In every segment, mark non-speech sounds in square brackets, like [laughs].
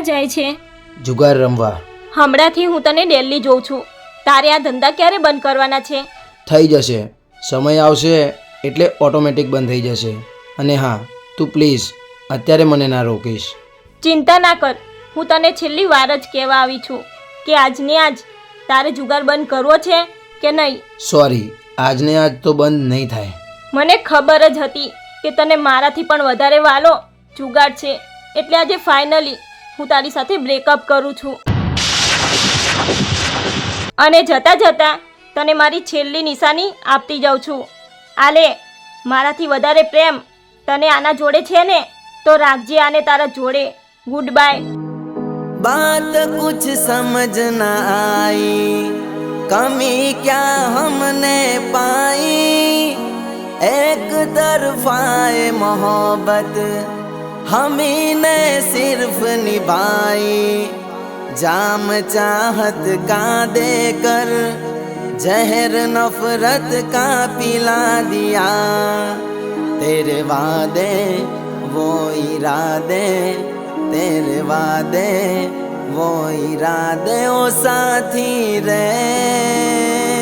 ક્યાં જાય છે? જુગાર રમવા. હમણાંથી હું તને ડેલી જોઉં છું. તારે આ ધંધા ક્યારે બંધ કરવાના છે? થઈ જશે. સમય આવશે એટલે ઓટોમેટિક બંધ થઈ જશે. અને હા તું પ્લીઝ અત્યારે મને ના રોકીશ. ચિંતા ના કર. હું તને છેલ્લી વાર જ કહેવા આવી છું કે આજને આજ તારે જુગાર બંધ કરવો છે કે નહીં? સોરી આજને આજ તો બંધ નહીં થાય. મને ખબર જ હતી કે તને મારાથી પણ વધારે વાલો જુગાર છે. એટલે આજે ફાઇનલી હું તારી સાથે બ્રેકઅપ કરું છું. અને જતાં જતાં તને મારી છેલ્લી નિશાની આપતી જાઉં છું. આલે, મારાથી વધારે પ્રેમ તને આના જોડે છે ને? તો રાખજે આને તારા જોડે. ગુડ બાય બાત કુછ સમજ ના આઈ. કમી ક્યા હમને પાઈ? એક તરફાએ મોહબ્બત हमी ने सिर्फ़ निभाई जाम चाहत का देकर, जहर नफरत का पिला दिया। तेरे वादे, वो इरादे, तेरे वादे, वो इरादे, ओ साथी रे।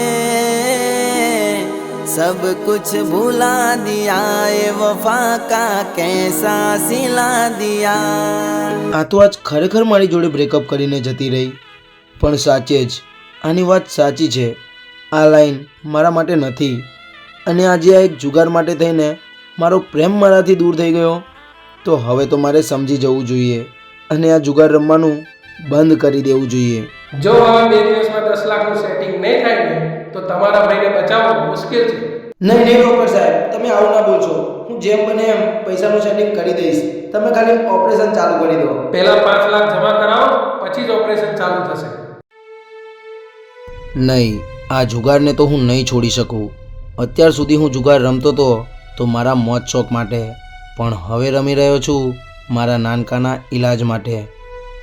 सब कुछ भुला दिया ये वफा का कैसा सिला दिया આ તો આજ ખરેખર મારી જોડે બ્રેકઅપ કરીને જતી રહી પણ સાચે જ આની વાત સાચી છે આ લાઈન મારા માટે નથી અને આજે આ એક જુગાર માટે થઈને મારો પ્રેમ મારાથી દૂર થઈ ગયો તો હવે તો મારે સમજી જવું જોઈએ અને આ જુગાર રમવાનું બંધ કરી દેવું જોઈએ જો હવે બે દિવસમાં દસ લાખનું સેટિંગ નહીં થાય ને તો તમારા ભાઈને બચાવવો મુશ્કેલ છે. નહીં નહીં ડોક્ટર સાહેબ તમે આવું ના બોલશો. હું જેમ બને એમ પૈસાનું સેટિંગ કરી દઈશ. તમે ખાલી ઓપરેશન ચાલુ કરી દો. પહેલા પાંચ લાખ જમા કરાવો પછી જ ઓપરેશન ચાલુ થશે. નહીં આ જુગારને તો હું નહીં છોડી શકું. અત્યાર સુધી હું જુગાર રમતો હતો તો મારા મોજ શોખ માટે. પણ હવે રમી રહ્યો છું મારા નાનકાના ઈલાજ માટે.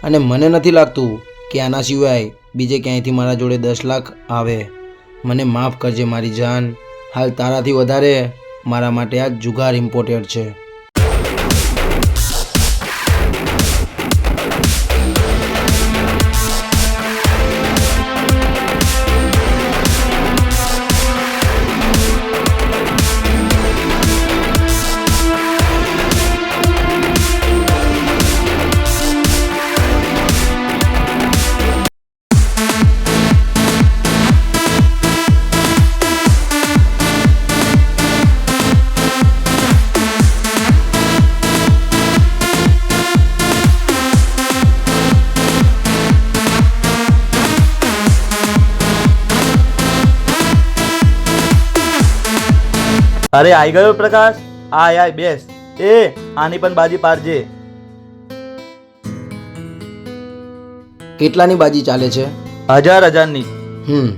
અને મને નથી લાગતું કે આના સિવાય બીજે ક્યાંયથી મારા જોડે દસ લાખ આવે. મને માફ કરજે મારી જાન. હાલ તારાથી વધારે મારા માટે આ જુગાર ઇમ્પોર્ટેન્ટ છે. અરે આઈ ગયો પ્રકાશ? આય આય બેસ. એ આની પણ બાજી પાડજે. કેટલાની બાજી ચાલે છે? હજાર હજારની. હમ.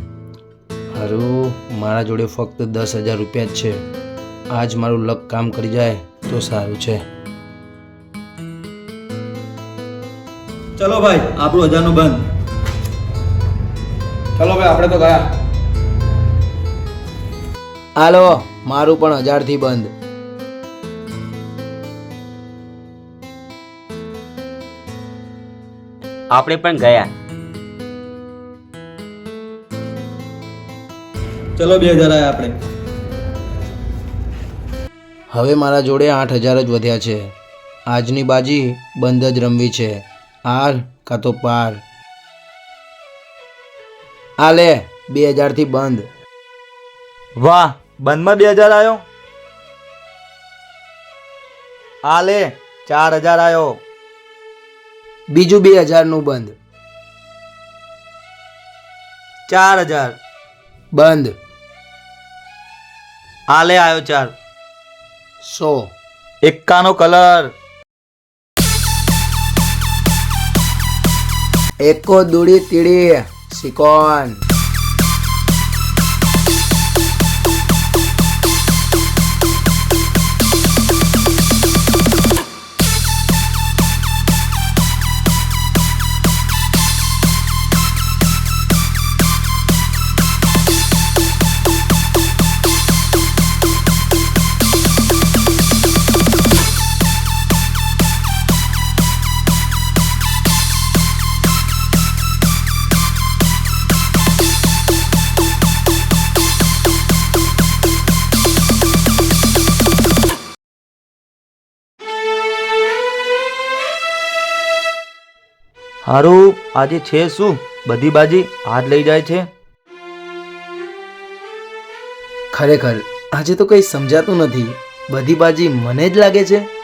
હારું મારા જોડે ફક્ત દસ હજાર રૂપિયા જ છે. આજ મારું લક કામ કરી જાય તો સારું છે. ચલો ભાઈ આપણું હજારનું બંધ. ચલો ભાઈ આપણે તો ગયા. હાલો. મારું પણ હજારથી બંધ. આપણે પણ ગયા. ચલો બે હજાર આયા આપણે. હવે મારા જોડે આઠ હજાર જ વધ્યા છે. આજની બાજી બંધ જ રમવી છે. આર કાં તો પાર. આ લે બે હજારથી બંધ. વાહ બંધમાં બે હજાર આવ્યો આ લે ચાર હજાર આવ્યો બીજું બે હજારનું બંધ. ચાર હજાર. બંધ. આ લે આવ્યો ચાર. સો. એકાનો કલર. એકો દૂડી તીડી સિકોન. હારું, આજે છે શું? બધી બાજી હાથ લઈ જાય છે? ખરેખર, આજે તો કંઈ સમજાતું નથી. બધી બાજી મને જ લાગે છે.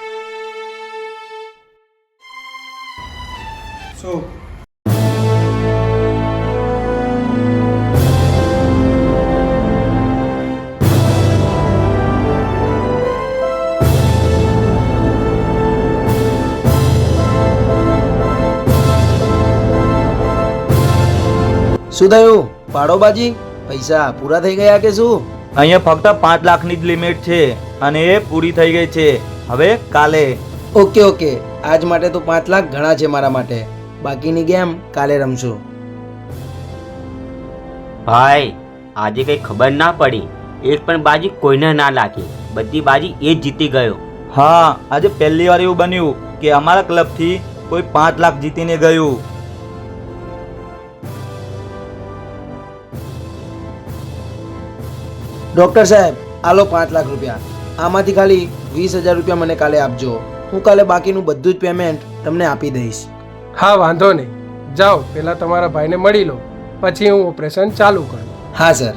થયું પાડો બાજી પૈસા પૂરા થઈ ગયા કે શું? અહીંયા ફક્ત પાંચ લાખની જ લિમિટ છે અને એ પૂરી થઈ ગઈ છે. હવે કાલે. Okay okay. આજ માટે તો પાંચ લાખ ઘણા છે મારા માટે. બાકીની ગેમ કાલે રમશું. ભાઈ આજે કઈ ખબર ના પડી. એક પણ બાજી કોઈને ના લાગી. બધી બાજી એ જ જીતી ગયો. હા આજે પહેલી વાર એવું બન્યું કે અમારા ક્લબથી કોઈ પાંચ લાખ જીતીને ગયું. ડૉક્ટર સાહેબ આલો પાંચ લાખ રૂપિયા. આમાંથી ખાલી વીસ હજાર રૂપિયા મને કાલે આપજો. હું કાલે બાકીનું બધું જ પેમેન્ટ તમને આપી દઈશ. હા વાંધો નહીં. જાઓ પહેલાં તમારા ભાઈને મળી લો. પછી હું ઓપરેશન ચાલુ કરું. હા સર.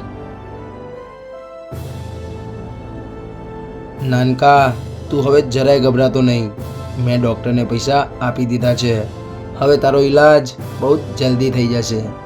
નાનકા તું હવે જરાય ગભરાતો નહીં. મેં ડૉક્ટરને પૈસા આપી દીધા છે. હવે તારો ઈલાજ બહુ જલ્દી થઈ જશે.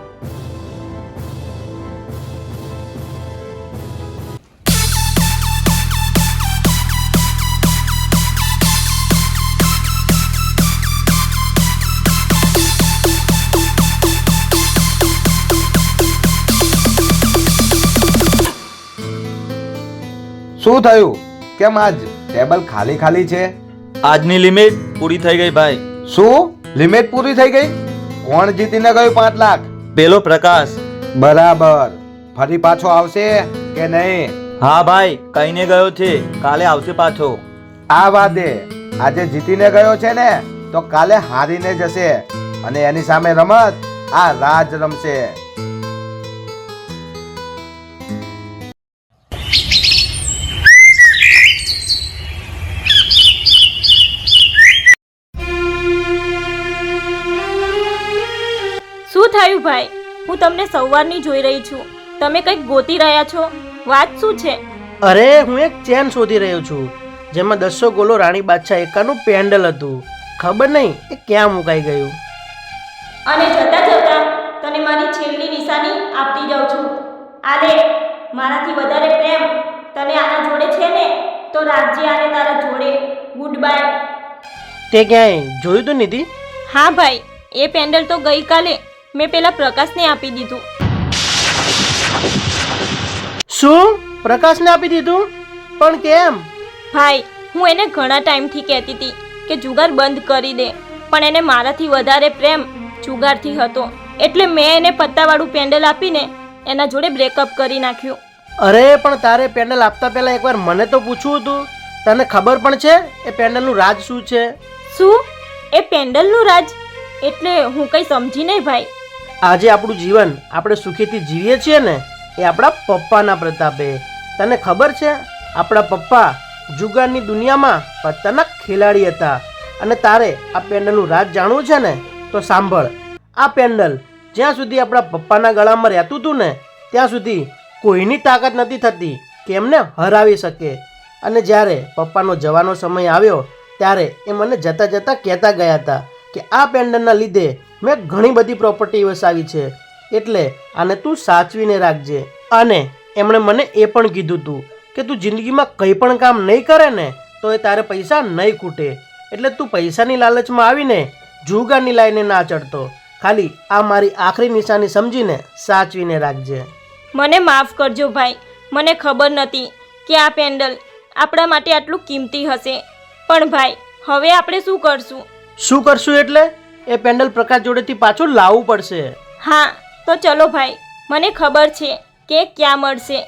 શું થયું? કેમ આજ ટેબલ ખાલી ખાલી છે? આજની લિમિટ પૂરી થઈ ગઈ ભાઈ. શું? લિમિટ પૂરી થઈ ગઈ? કોણ જીતીને ગયું પાંચ લાખ? પેલો પ્રકાશ. બરાબર. ફરી પાછો આવશે કે નહીં? હા ભાઈ કહીને ગયો છે. કાલે આવશે પાછો. આ વાદે આજે જીતીને ગયો છે ને તો કાલે હારીને જશે. અને એની સામે રમત આ રાજ રમશે. થયું ભાઈ હું તમને સવારની જોઈ રહી છું. તમે કંઈક ગોતી રહ્યા છો? વાત શું છે? અરે હું એક ચેન શોધી રહ્યો છું જેમાં દસો ગોલો રાણી બાદશાહ એકાનું પેન્ડલ હતું. ખબર નહીં એ ક્યાં મુકાઈ ગયું. અને જતા જતા તને મારી છેલ્લી નિશાની આપતી જાઉં છું. આલે મારાથી વધારે પ્રેમ તને આના જોડે છે ને? તો રાખજે આને તારા જોડે. ગુડ બાય તે ક્યાંય જોયું તું નિધિ? હા ભાઈ એ પેન્ડલ તો ગઈકાલે મેં પેલા પ્રકાશને આપી દીધું. શું? પ્રકાશને આપી દીધું? પણ કેમ? ભાઈ હું એને ઘણા ટાઈમથી કહેતી હતી કે જુગાર બંધ કરી દે પણ એને મારાથી વધારે પ્રેમ જુગારથી હતો. એટલે મેં એને પત્તાવાળું પેન્ડલ આપીને એના જોડે બ્રેકઅપ કરી નાખ્યું. અરે પણ તારે પેન્ડલ આપતા પહેલા એકવાર મને તો પૂછવું હતું. તને ખબર પણ છે એ પેન્ડલનું રાજ શું છે? શું? એ પેન્ડલનું રાજ? એટલે હું કંઈ સમજી નહીં ભાઈ. આજે આપણું જીવન આપણે સુખીથી જીવીએ છીએ ને, એ આપણા પપ્પાના પ્રતાપે. તને ખબર છે, આપણા પપ્પા જુગારની દુનિયામાં પત્તાના ખેલાડી હતા. અને તારે આ પેન્ડલનું રાજ જાણવું છે ને, તો સાંભળ. આ પેન્ડલ જ્યાં સુધી આપણા પપ્પાના ગળામાં રહેતું હતું ને, ત્યાં સુધી કોઈની તાકાત નથી થતી કે એમને હરાવી શકે. અને જ્યારે પપ્પાનો જવાનો સમય આવ્યો, ત્યારે એ મને જતાં જતાં કહેતા ગયા હતા કે આ પેન્ડલના લીધે મેં ઘણી બધી પ્રોપર્ટી વસાવી છે. એટલે આને તું સાચવીને રાખજે. અને એમણે મને એ પણ કીધું હતું કે તું જિંદગીમાં કંઈ પણ કામ નહીં કરે ને તો એ તારે પૈસા નહીં ખૂટે. એટલે તું પૈસાની લાલચમાં આવીને જુગારની લાઈને ના ચડતો. ખાલી આ મારી આખરી નિશાની સમજીને સાચવીને રાખજે. મને માફ કરજો ભાઈ. મને ખબર નથી કે આ પેન્ડલ આપણા માટે આટલું કિંમતી હશે. પણ ભાઈ હવે આપણે શું કરશું? શું કરશું એટલે? એ પેન્ડલ પ્રકાશ જોડેથી પાછું લાવવું પડશે. હા, તો ચલો ભાઈ, મને ખબર છે કે ક્યાં મળશે.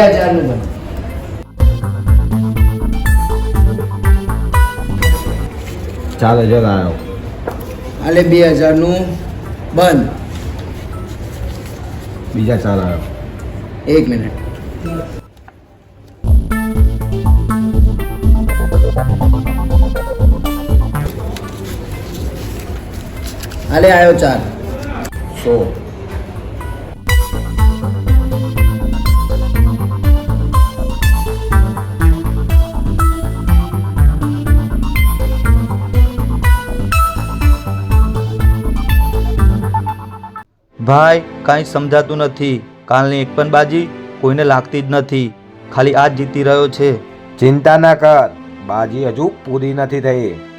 બે હજારનું બંધ ચાર હજાર આવ્યો હાલે બે હજારનું બંધ. બીજા ચાર આવ્યો એક મિનિટ. હાલે આવ્યો ચાર. સો. ભાઈ, કાંઈ સમજાતું નથી. કાલની એક પણ બાજી કોઈને લાગતી જ નથી. ખાલી આ જીતી રહ્યો છે. ચિંતા ના કર. બાજી હજુ પૂરી નથી થઈ.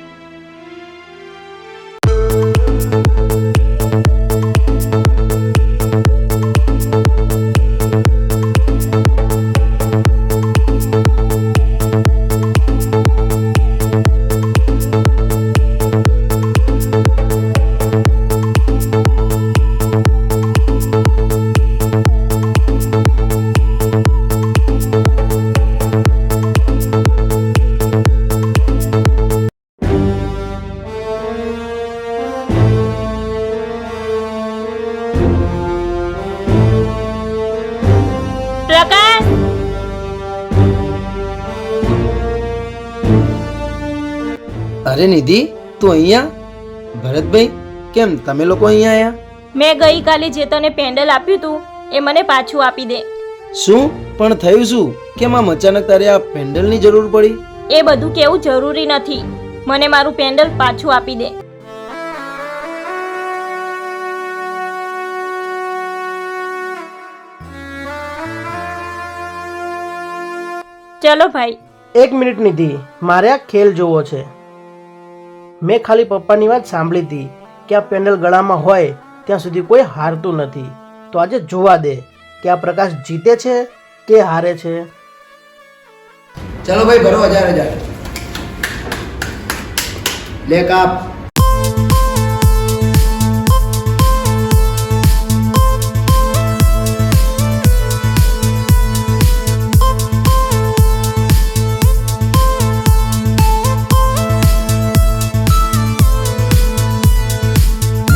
નિધિ તું અહીંયા? ભરતભાઈ કેમ તમે લોકો અહીંયા આયા? મેં ગઈકાલે જે તને પેન્ડલ આપ્યું હતું એ મને પાછું આપી દે. શું? પણ થયું શું? કેમ આમ અચાનક તારે આ પેન્ડલની જરૂર પડી? એ બધું કેવું જરૂરી નથી. મને મારું પેન્ડલ પાછું આપી દે. ચલો ભાઈ. એક મિનિટ નિધિ મારે આ ખેલ જોવો છે. મેં ખાલી પપ્પાની વાત સાંભળી હતી કે આ પેન્ડલ ગળામાં હોય ત્યાં સુધી કોઈ હારતું નથી. તો આજે જોવા દે કે આ પ્રકાશ જીતે છે કે હારે છે. ચલો ભાઈ ભરો હજાર હજાર. લે કાપ.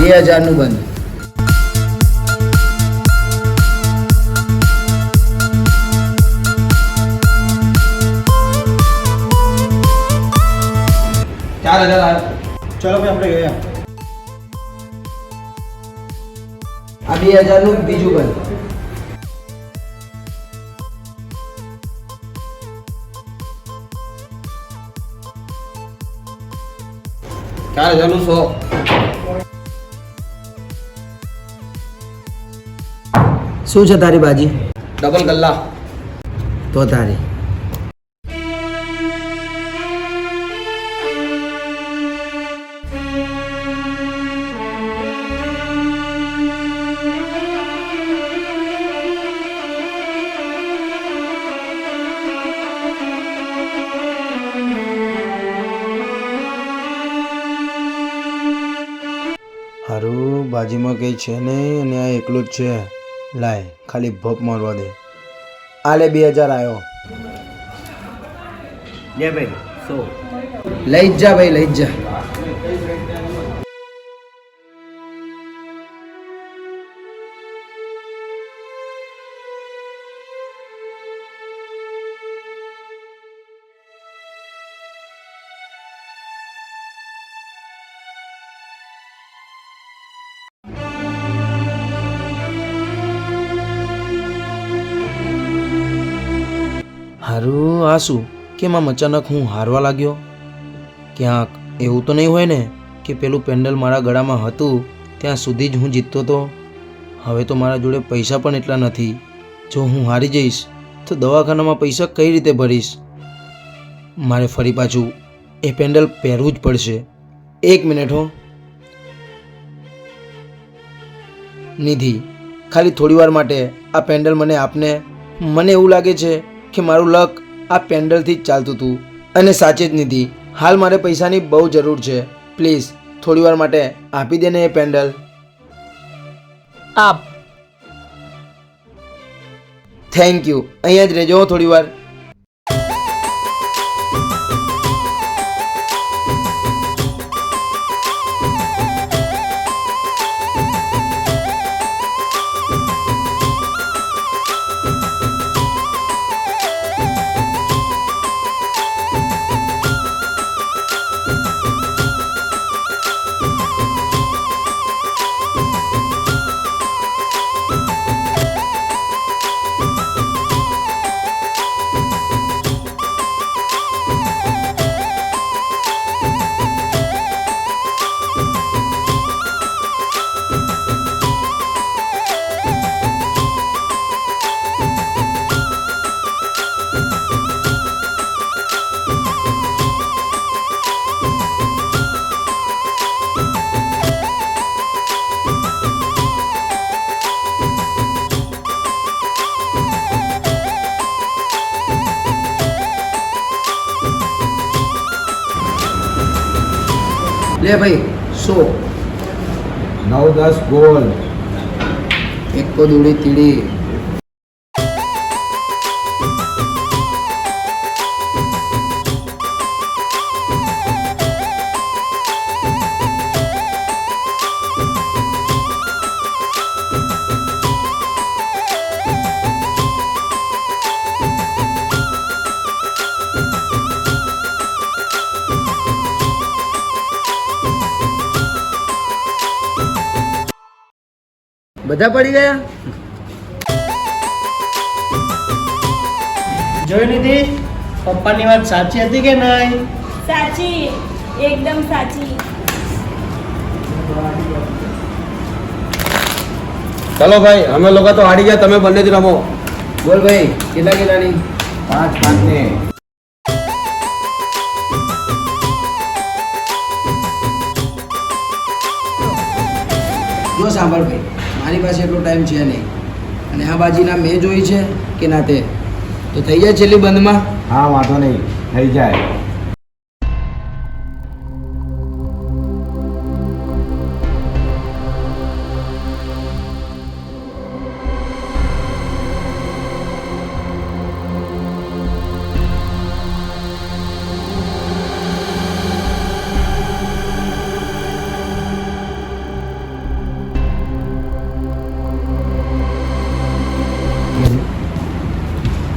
બે હજારનું બંધ. ચાર હજાર ચલો ભાઈ આપણે ગયા. આ બે હજારનું બીજું બંધ. ચાર હજારનું સો. શું છે તારી બાજી? ડબલ ગલ્લા. તો તારી. હારું બાજીમાં કંઈ છે નહીં અને આ એકલું જ છે. લાય ખાલી ભપ મારવા દે. આલે બે હજાર આવ્યો લે ભાઈ સો. લઈ જા ભાઈ લઈ જ. આ શું કેમ આમ અચાનક હું હારવા લાગ્યો? ક્યાંક એવું તો નહીં હોય ને કે પેલું પેન્ડલ મારા ગળામાં હતું, ત્યાં સુધી જ હું જીતતો હતો હવે તો મારા જોડે પૈસા પણ એટલા નથી. જો હું હારી જઈશ, તો દવાખાનામાં પૈસા કઈ રીતે ભરીશ? મારે ફરી પાછું એ પેન્ડલ પહેરવું જ પડશે. એક મિનિટ હો. નિધિ, ખાલી થોડી વાર માટે આ પેન્ડલ મને આપને. મને એવું લાગે છે કે મારું લક આ પેન્ડલથી જ ચાલતું હતું અને સાચે જ નિધિ હાલ મારે પૈસાની બહુ જરૂર છે. પ્લીઝ થોડી વાર માટે આપી દે ને એ પેન્ડલ. આપ. થેન્ક યુ અહીંયા જ રહેજો હો લે ભાઈ સો? નવ દસ ગોલ કો દૂડી તીડી. બધા પડી ગયા? જોઈ નિધિ? પપ્પાની વાત સાચી હતી કે નહીં? સાચી. એકદમ સાચી. ચલો ભાઈ અમે લોકો તો હારી ગયા તમે બંને જ રમો. બોલ ભાઈ કેટલા કેટલાની પાંચ પાંચ ને. જો સાંભળ ભાઈ. મારી પાસે એટલો ટાઈમ છે નહીં. અને આ બાજીના મેં જોઈ છે કે ના તે? તો થઈ જાય છેલ્લી બંધમાં? હા, વાંધો નહીં. થઈ જાય.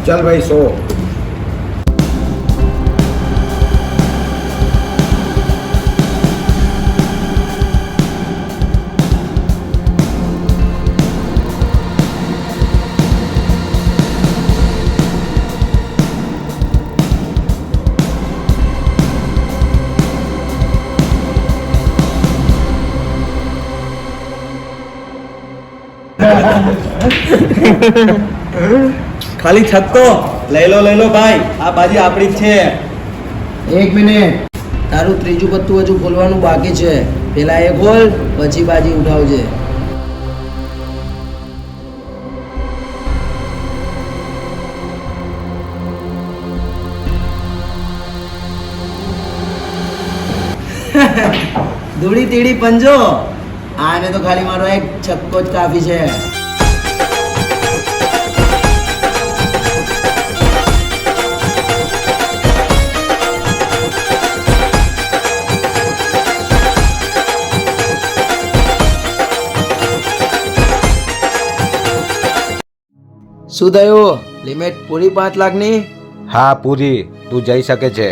ચલ ભાઈ સો ખાલી છક્કો લઈ લો લઈ લો ભાઈ, આ બાજી આપણી છે. એક મિનિટ. તારું ત્રીજું પત્તું હજુ ખોલવાનું બાકી છે. પેલા એ ખોલ, પછી બાજી ઉઠાવજે. [laughs] ધૂળી તીડી પંજો. આને તો ખાલી મારો એક છક્કો જ કાફી છે. શું થયું? લિમિટ પૂરી પાંચ લાખની? હા પૂરી. તું જઈ શકે છે.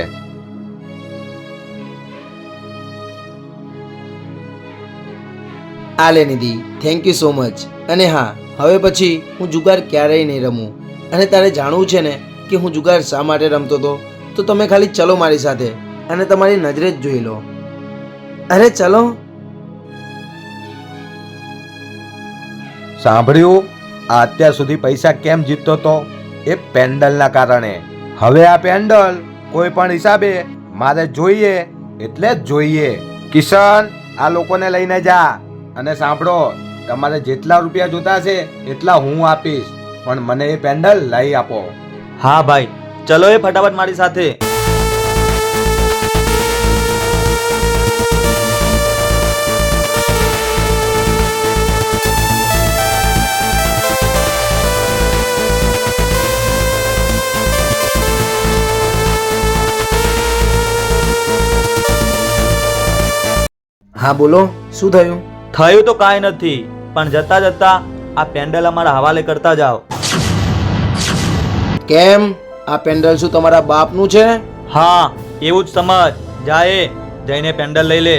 આ લે Nidhi thank you so much અને હા હવે પછી હું જુગાર ક્યારેય નહીં રમું. અને તારે જાણવું છે ને કે હું જુગાર શા માટે રમતો હતો? તો તમે ખાલી ચલો મારી સાથે અને તમારી નજરે જ જોઈ લો. અરે ચલો. સાંભળ્યું? આ અત્યાર સુધી પૈસા કેમ જીતતો તો એ પેન્ડલના કારણે. હવે આ પેન્ડલ કોઈ પણ હિસાબે મારે જોઈએ એટલે જ જોઈએ. કિશન, આ લોકોને લઈને જા અને સાંભળો, તમારે જેટલા રૂપિયા જોતા છે એટલા હું આપીશ. પણ મને એ પેન્ડલ લઈ આપો. હા ભાઈ, ચલો એ ફટાફટ મારી સાથે. હા બોલો શું થયું? થયું તો કાંઈ નથી પણ જતા જતા આ પેન્ડલ અમારા હવાલે કરતા જાઓ. કેમ? આ પેન્ડલ શું તમારા બાપનું છે? હા એવું જ સમજ. જાય જઈને પેન્ડલ લઈ લે.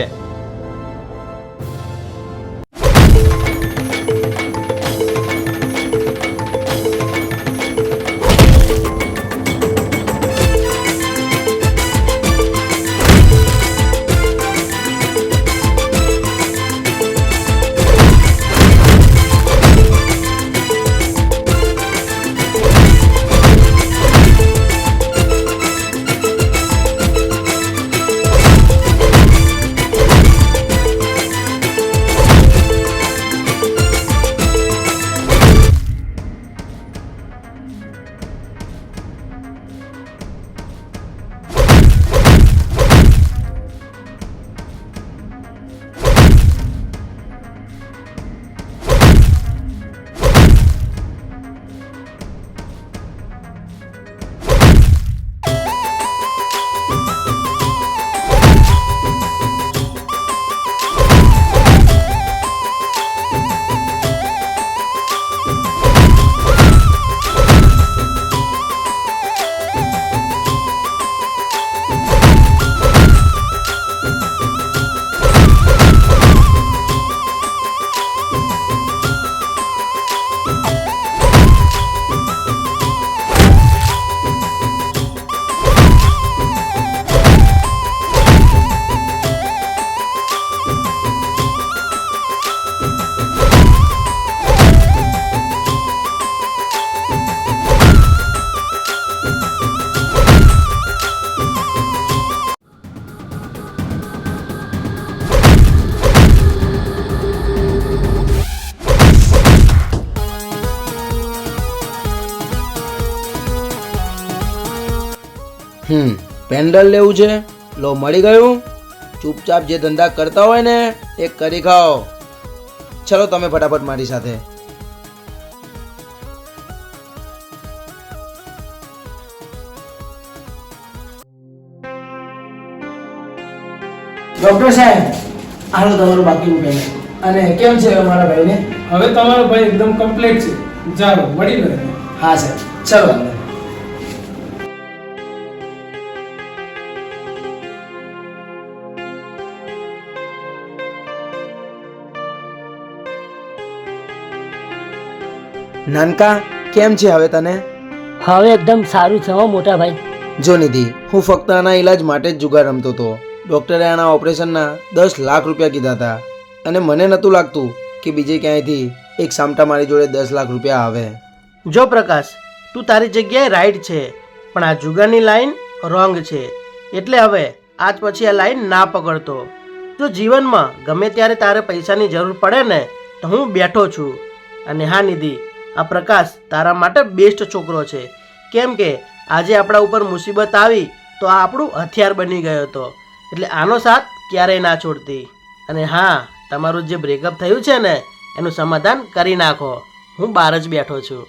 હમ પેન્ડલ લેવું છે? લો મળી ગયું? ચૂપચાપ જે ધંધા કરતા હોય ને એ કરી ખાઓ. ચલો તમે ફટાફટ મારી સાથે. ડોક્ટર સાહેબ હાલો તમારું બાકીનું પેમેન્ટ અને કેમ છે હવે મારા ભાઈને? હવે તમારો ભાઈ એકદમ કમ્પ્લીટ છે. ચાલો મળી લો હા સાહેબ. ચલો અંદર નાનકા કેમ છે હવે તને? હવે એકદમ સારું છે હો મોટા ભાઈ જો નિધિ હું ફક્ત આના ઈલાજ માટે જ જુગાર રમતો હતો. ડૉક્ટરે આના ઓપરેશનના દસ લાખ રૂપિયા કીધા હતા. અને મને નહોતું લાગતું કે બીજે ક્યાંયથી એક સામટા મારી જોડે દસ લાખ રૂપિયા આવે. જો પ્રકાશ તું તારી જગ્યાએ રાઈટ છે પણ આ જુગારની લાઈન રોંગ છે. એટલે હવે આજ પછી આ લાઈન ના પકડતો. જો જીવનમાં ગમે ત્યારે તારે પૈસાની જરૂર પડે ને તો હું બેઠો છું. અને હા નિધિ આ પ્રકાશ તારા માટે બેસ્ટ છોકરો છે. કેમ કે આજે આપણા ઉપર મુસીબત આવી તો આ આપણું હથિયાર બની ગયો હતો. એટલે આનો સાથ ક્યારેય ના છોડતી. અને હા, તમારું જે બ્રેકઅપ થયું છે ને, એનું સમાધાન કરી નાખો. હું બહાર જ બેઠો છું.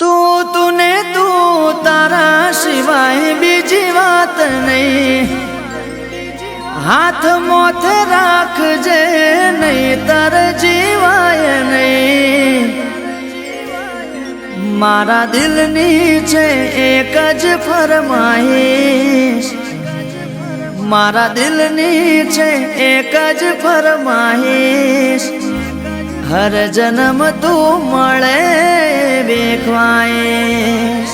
તું તું તારા સિવાય બીજી વાત નહીં. હાથ મોથ રાખજે, નહીં તર જીવાય નહીં. મારા દિલની છે એક જ ફરમાઈશ. મારા દિલની છે એક જ ફરમાઈશ. હર જન્મ તું મળે વેખવાઈશ.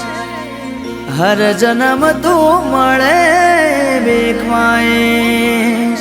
હર જન્મ તું મળે be quiet.